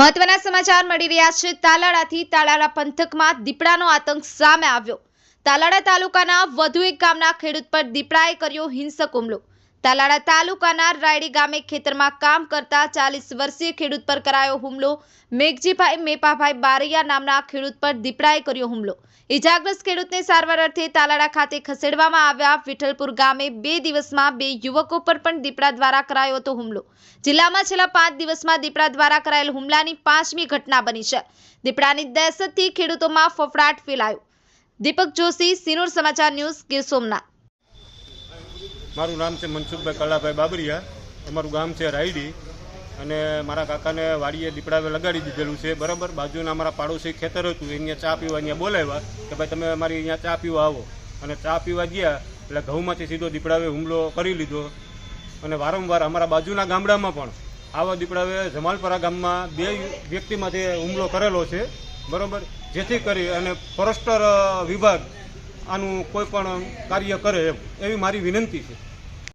મહત્વના સમાચાર મળી રહ્યા છે. તાલાળાથી તાલાળા પંથકમાં દીપડાનો આતંક સામે આવ્યો. તાલાળા તાલુકાના વધુ એક ગામના ખેડૂત પર દીપડાએ કર્યો હિંસક હુમલો. તાલાળા તાલુકાના રાયડી ગામે ખેતરમાં કામ કરતા ચાલીસ વર્ષીય ખેડૂત પર કરાયો હુમલો. મેઘજીભાઈ મેપાભાઈ બારૈયા નામના ખેડૂત પર દીપડાએ કર્યો હુમલો. ઇજાગ્રસ્ત ખેડૂતને સારવાર અર્થે તાલાળા ખાતે ખસેડવામાં આવ્યા વિઠ્ઠલપુર ગામે બે દિવસમાં બે યુવકો પર પણ દીપડા દ્વારા કરાયો હતો હુમલો. જિલ્લામાં છેલ્લા પાંચ દિવસમાં દીપડા દ્વારા કરાયેલ હુમલાની પાંચમી ઘટના બની છે. દીપડાની દહેશતથી ખેડૂતોમાં ફફડાટ ફેલાયો. દીપક જોશી, સિનોર સમાચાર ન્યૂઝ ગીર સોમનાથ. મારું નામ છે મનસુખભાઈ કલાભાઈ બાબરિયા. અમારું ગામ છે રાયડી. અને મારા કાકાને વાડીએ દીપડાવે લગાડી દીધેલું છે. બરાબર? બાજુના અમારા પાડોશી ખેતર હતું. અહીંયા ચા પીવા અહીંયા બોલાવ્યા કે ભાઈ તમે અમારી અહીંયા ચા પીવા આવો. અને ચા પીવા ગયા એટલે ઘઉંમાંથી સીધો દીપડાવે હુમલો કરી લીધો. અને વારંવાર અમારા બાજુના ગામડામાં પણ આવા દીપડાવે જમાલપરા ગામમાં બે વ્યક્તિમાંથી હુમલો કરેલો છે. બરાબર? જેથી કરી અને ફોરેસ્ટર વિભાગ આનું કોઈ પણ કાર્ય કરે એવી મારી વિનંતી છે.